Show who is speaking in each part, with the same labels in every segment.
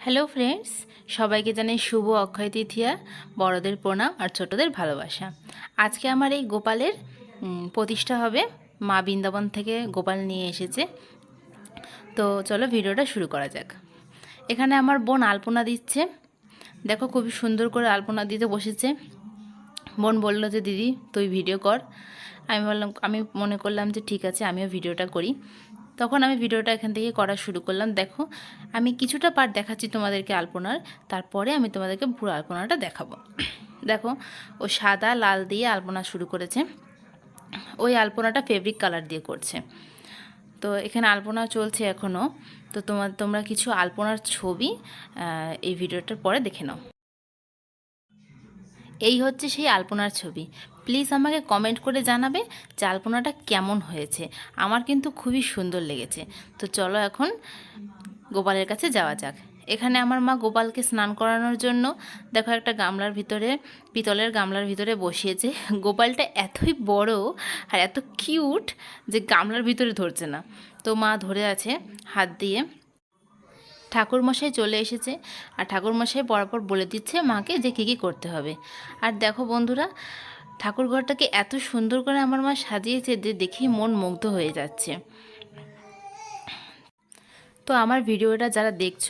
Speaker 1: Hello friends সবাইকে জানাই শুভ অক্ষয় তৃতীয়া, বড়দের প্রণাম আর ছোটদের ভালোবাসা। আজকে আমার এই গোপালের প্রতিষ্ঠা হবে। মা বৃন্দাবন থেকে গোপাল নিয়ে এসেছে। তো চলো ভিডিওটা শুরু করা যাক। এখানে আমার বোন আলপনা দিচ্ছে। দেখো খুবই সুন্দর করে আলপনা দিতে বসেছে। বোন বলল যে, দিদি, তুই ভিডিও কর। আমি বললাম, আমি মনে করলাম যে, ঠিক আছে, আমিও ভিডিওটা করি। তখন আমি ভিডিওটা এখান থেকে করা শুরু করলাম। দেখো, আমি কিছুটা পার্ট দেখাচ্ছি তোমাদেরকে আলপনার, তারপরে আমি তোমাদেরকে পুরো আলপনাটা দেখাবো। দেখো, ও সাদা, লাল দিয়ে আলপনা শুরু করেছে। ওই আলপনাটা ফেব্রিক কালার দিয়ে করছে। তো এখানে আলপনা চলছে এখনও তো তোমার তোমরা কিছু আলপনার ছবি এই ভিডিওটার পরে দেখে নাও। এই হচ্ছে সেই আলপনার ছবি। প্লিজ আমাকে কমেন্ট করে জানাবে যে কেমন হয়েছে। আমার কিন্তু খুবই সুন্দর লেগেছে। তো চলো এখন গোপালের কাছে যাওয়া যাক। এখানে আমার মা গোপালকে স্নান করানোর জন্য দেখো একটা গামলার ভিতরে, পিতলের গামলার ভিতরে বসিয়েছে। গোপালটা এতই বড় আর এত কিউট যে গামলার ভিতরে ধরছে না। তো মা ধরে আছে হাত দিয়ে। ঠাকুরমশাই চলে এসেছে আর ঠাকুরমশাই পরপর বলে দিচ্ছে মাকে যে কী কী করতে হবে। আর দেখো বন্ধুরা ঠাকুর ঘরটাকে এত সুন্দর করে আমার মা সাজিয়েছে যে দেখেই মন মুগ্ধ হয়ে যাচ্ছে। তো আমার ভিডিওটা যারা দেখছ,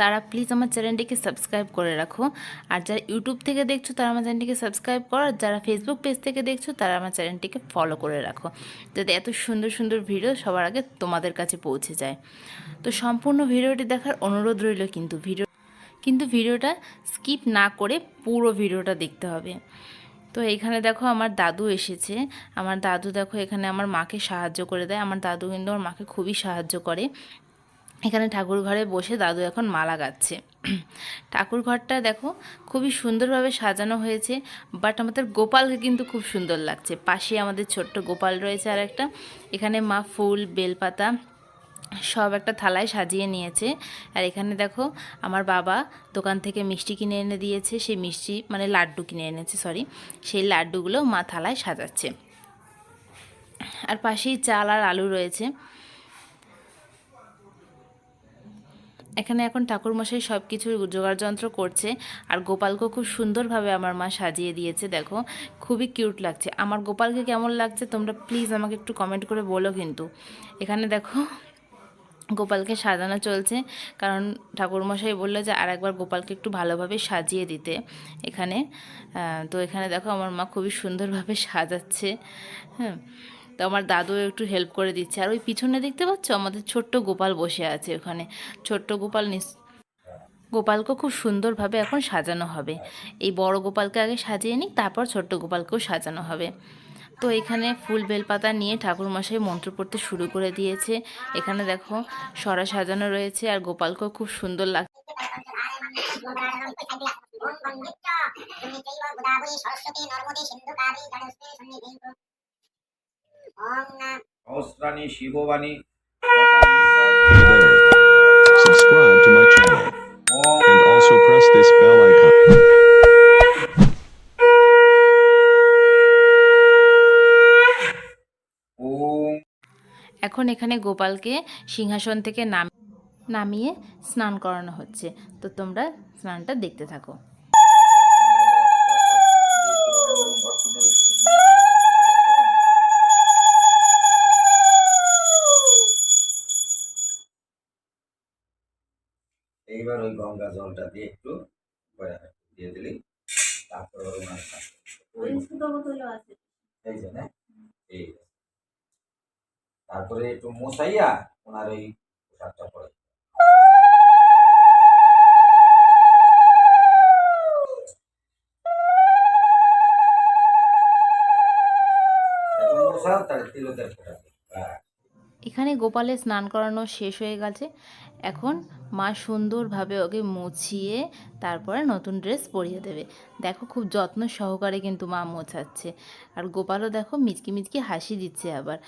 Speaker 1: তারা প্লিজ আমার চ্যানেলটিকে সাবস্ক্রাইব করে রাখো। আর যারা ইউটিউব থেকে দেখছ, তারা আমার চ্যানেলটিকে সাবস্ক্রাইব করো। আর যারা ফেসবুক পেজ থেকে দেখছ, তারা আমার চ্যানেলটিকে ফলো করে রাখো। যাতে এত সুন্দর সুন্দর ভিডিও সবার আগে তোমাদের কাছে পৌঁছে যায়। তো সম্পূর্ণ ভিডিওটি দেখার অনুরোধ রইল কিন্তু ভিডিও কিন্তু ভিডিওটা স্কিপ না করে পুরো ভিডিওটা দেখতে হবে। তো এইখানে দেখো আমার দাদু এসেছে। আমার দাদু দেখো এখানে আমার মাকে সাহায্য করে দেয়। আমার দাদু কিন্তু আমার মাকে খুবই সাহায্য করে। এখানে ঠাকুর ঘরে বসে দাদু এখন মালা গাচ্ছে। ঠাকুর ঘরটা দেখো খুবই সুন্দরভাবে সাজানো হয়েছে বাট আমাদের গোপালকে কিন্তু খুব সুন্দর লাগছে। পাশে আমাদের ছোট্ট গোপাল রয়েছে আর একটা এখানে মা ফুল, বেলপাতা সব একটা থালায় সাজিয়ে নিয়েছে। আর এখানে দেখো আমার বাবা দোকান থেকে মিষ্টি কিনে এনে দিয়েছে, সেই মিষ্টি মানে লাড্ডু কিনে এনেছে সরি সেই লাড্ডুগুলো মা থালায় সাজাচ্ছে। আর পাশেই চাল আর আলু রয়েছে। এখানে এখন ঠাকুরমশাই সব কিছু যন্ত্র করছে। আর গোপালকে খুব সুন্দরভাবে আমার মা সাজিয়ে দিয়েছে, দেখো, খুবই কিউট লাগছে। আমার গোপালকে কেমন লাগছে তোমরা প্লিজ আমাকে একটু কমেন্ট করে বলো কিন্তু। এখানে দেখো গোপালকে সাজানো চলছে। কারণ ঠাকুরমশাই বলল যে আর একবার গোপালকে একটু ভালোভাবে সাজিয়ে দিতে এখানে। তো এখানে দেখো আমার মা খুবই সুন্দরভাবে সাজাচ্ছে। হ্যাঁ তো আমার দাদু একটু হেল্প করে দিচ্ছে। আর ওই পিছনে দেখতে পাচ্ছ? আমাদের ছোট্ট গোপাল বসে আছে ওখানে। ছোট্ট গোপাল নিস গোপালকে খুব সুন্দরভাবে এখন সাজানো হবে। এই বড় গোপালকে আগে সাজিয়ে নিই তারপর ছোট্ট গোপালকেও সাজানো হবে। তো এখানে ফুল বেলপাতা নিয়ে ঠাকুরমশাই মন্ত্র পড়তে শুরু করে দিয়েছে। এখানে দেখো সরা সাজানো রয়েছে আর গোপালকেও খুব সুন্দর লাগ
Speaker 2: শিববাণী
Speaker 3: Subscribe to my channel. And also press this bell icon.
Speaker 2: ওম
Speaker 1: এখন এখানে গোপালকে সিংহাসন থেকে নাম নামিয়ে স্নান করানো হচ্ছে। তো তোমরা স্নানটা দেখতে থাকো।
Speaker 2: এইবার ওই গঙ্গা জলটা দিয়ে একটু দিয়ে দিলি তারপর ওনার এই যে না এই যে। তারপরে একটু মশাইয়া ওনার ওই পোশাকটা পরে। ফোটা
Speaker 1: এখানে গোপালে স্নান করানো শেষ হয়ে গেছে। এখন মা সুন্দরভাবে ওকে মুছিয়ে তারপরে নতুন ড্রেস পরিয়ে দেবে। দেখো খুব যত্ন সহকারে কিন্তু মা মোছাচ্ছে। আর গোপালও দেখো মিচকি মিচকি হাসি দিচ্ছে আবার।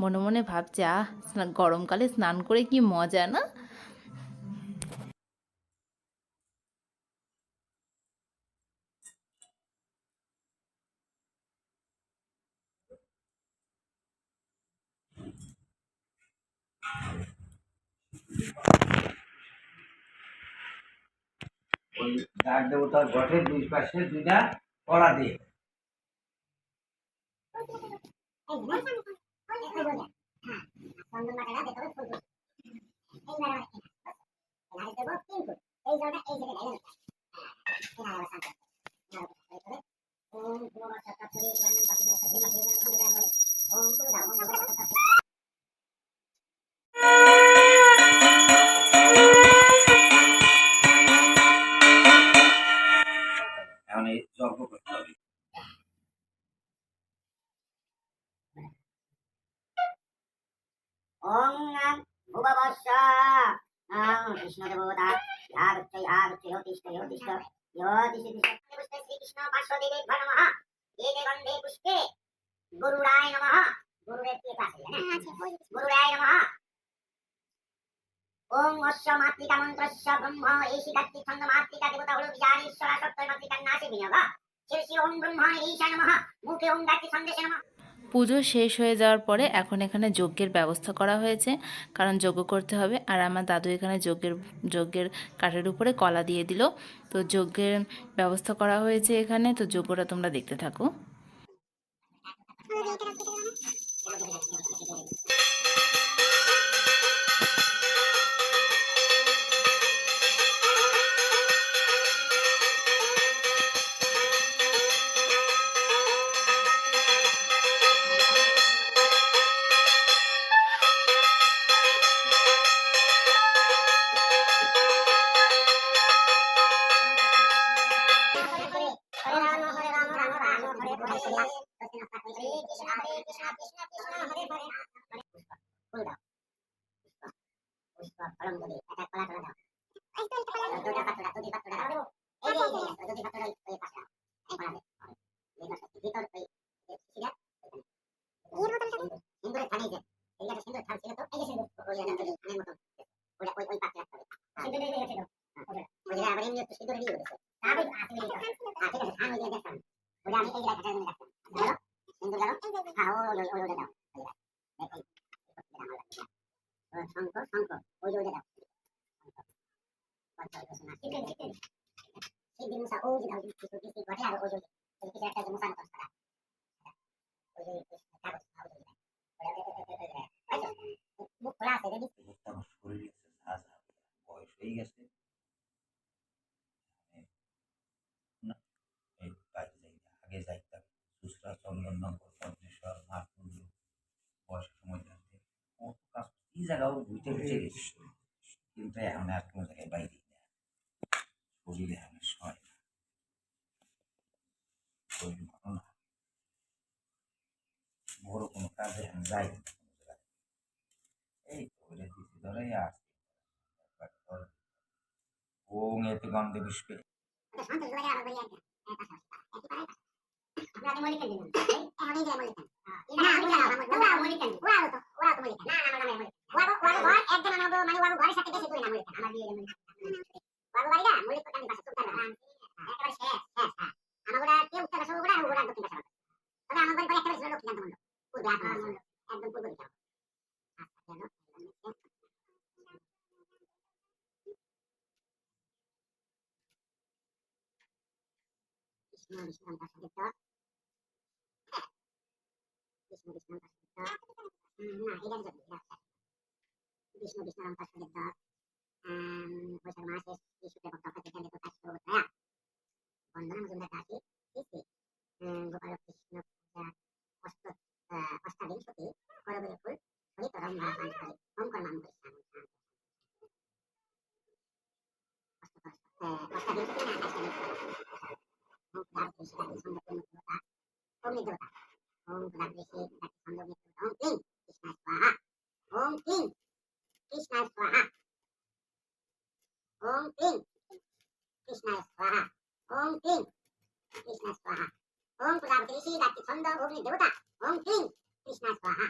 Speaker 1: মনে মনে ভাবছে, আহ গরমকালে স্নান করে কি মজা না?
Speaker 2: ওই ডাক দেবতার ঘটের দুই পাশে দুইটা কলা দিয়ে। এখন
Speaker 4: ওং ভুববস্য নম কৃষ্ণদেবতা। ইয়ারুচ্চৈ ইয়ারুচ্চৈ যোতিষ্ঠ যোতিষ্ঠ যোতিষ্ঠ পুষ্পে শ্রীকৃষ্ণ পার্শ্বদেবে নমঃ এতে গন্ধে পুষ্পে গুরুরায় নমঃ। গুরুদেব কি কাছে গুরুরায় নমঃ। ওং অশ্ব মাতৃকা মন্ত্রস্য ব্রহ্ম। এইশি গাত্রী ছন্দ মাতৃকা দেবতা হলো বিজানি ঈশ্বরা সত্য মাতৃকার নাশে বিনিয়োগ। শিরসি ওং ব্রহ্ম ঈশা নমঃ। মুখে ওং গাত্রী ছন্দেশে নমঃ।
Speaker 1: পুজো শেষ হয়ে যাওয়ার পরে এখন এখানে যজ্ঞের ব্যবস্থা করা হয়েছে। কারণ যজ্ঞ করতে হবে। আর আমার দাদু এখানে যজ্ঞের যজ্ঞের কাঠের উপরে কলা দিয়ে দিল। তো যজ্ঞের ব্যবস্থা করা হয়েছে এখানে। তো যজ্ঞটা তোমরা দেখতে থাকো।
Speaker 4: ফলম যদি একটা কলা টলা দাও দুটা পাতুড়া দুটি পাতুড়া দাও এই যে এই দুটি পাতুড়া এই পাশে দাও কলা দে ভিতর ওই সিগা সিন্দুরে থানি যে এই যে সিন্দুর থান ছিল তো এই যে সিন্দুর ওই যে থানের মতো ওটা ওই ওই পাশে রাখতে হবে সিন্দুরে দিয়ে ছিল ওই আবার এমনি একটু সিন্দুরে দিয়ে দিয়েছে তারপরে আসলে Ah, ঠিক আছে থান ওই যে দেখতাম ওটা আমি এই রাখাটা আমি রাখতাম ধরো সিন্দুর ধরো হ্যাঁ ও ওই ওই ওটা দাও ওই যে দেখো আমার লাগছে ও শঙ্খ শঙ্খ ওই যে ওইটা দাও চিকেন চিকেন চিকেন মুসা ও যে দাও কিছু কিছু করে আর ওই যে ওই কিছু একটা মুসা না করা
Speaker 2: এই যাই আগে যাইতাম সুসরা চন্দননগর পদ্মেশ্বর মাহপুর বয়সের সময় যাচ্ছে কাজ কি জায়গাও ঘুরতে ঘুরতে গেছি কিন্তু এখন আর কোনো জায়গায় বাইরে না শরীরে এখন সয় না শরীর ভালো না বড় কোনো কাজে এখন যাই এই তো ওটা দিচ্ছি ধরে। আসছি ওং এতে গন্ধে পুষ্পে।
Speaker 4: আমার বাড়ি একটা একই পারে আমরা আগে মলিকান দিলাম এখন এই যে মলিকান না আমি জানা আমার ওরা মলিকান ওরা তো ওরা তো মলিকান না না আমার নামে মলিকান ওরা ওরা ঘর একজন আমাগো মানে ওরা ঘরের সাথে বেশি করি না মলিকান আমার বিয়ে মলিকান ওরা বাড়ি না মলিকান আমি বাসা সুলতান না একেবারে শেষ শেষ হ্যাঁ আমাগোরা কেউ উত্তর বাসা ওরা ওরা দক্ষিণ বাসা তবে আমার বাড়ি একেবারে ছিল লক্ষ্মীকান্ত মন্ডল পূর্বে আপনার একদম পূর্ব দিকে আচ্ছা কেন কৃষ্ণ বিষ্ণু তার সাথে তো কৃষ্ণ বিষ্ণু তার সাথে তো না এটা যদি কৃষ্ণ বিষ্ণু তার সাথে তো বৈশাখ মাসে কৃষ্ণকে ভক্ত করতে গেলে তো কাজ করব তাই বন্দনা মজুমদার কাছে কৃষ্টি গোপাল কৃষ্ণ পূজা অষ্ট অষ্টাবিংশতি করবলে ফুল হরিতরম ভাবান কৃষ্ণ স্বাহা ওম প্রজাপতি দাতি ছন্দ অগ্নি দেবতা ওম ক্লিং কৃষ্ণ স্বাহা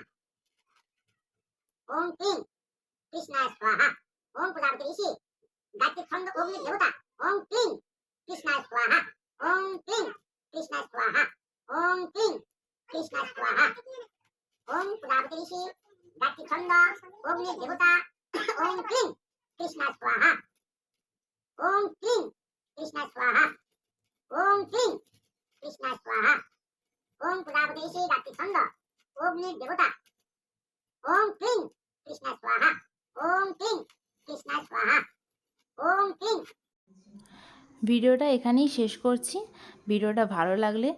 Speaker 4: ওম ক্লিং কৃষ্ণ স্বাহা ওম প্রজাপতি ঋষি দাতি ছন্দ অগ্নি দেবতা ওম ক্লিং কৃষ্ণ স্বাহা ওম ক্লিং কৃষ্ণ স্বাহা ওম ক্লিং কৃষ্ণ স্বাহা ওম প্রজাপতি ঋষি দাতি ছন্দ অগ্নি দেবতা ওম ক্লিং কৃষ্ণ স্বাহা ওম ক্লিং কৃষ্ণ স্বাহা ওম ক্লিং। স্বাহা ওম প্রজাপতি ঋষি রাত্রি ছন্দ দেবতা ওম ক্লিং। স্বাহা ওম ক্লিং। স্বাহা ওম
Speaker 1: ভিডিওটা এখানেই শেষ করছি। ভিডিওটা ভালো লাগলে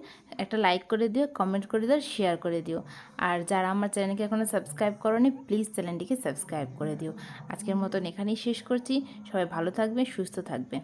Speaker 1: একটা লাইক করে দিও, কমেন্ট করে দিও শেয়ার করে দিও। আর যারা আমার চ্যানেলকে এখনও সাবস্ক্রাইব করনি, প্লিজ চ্যানেলটিকে সাবস্ক্রাইব করে দিও। আজকের মতন এখানেই শেষ করছি। সবাই ভালো থাকবে, সুস্থ থাকবে।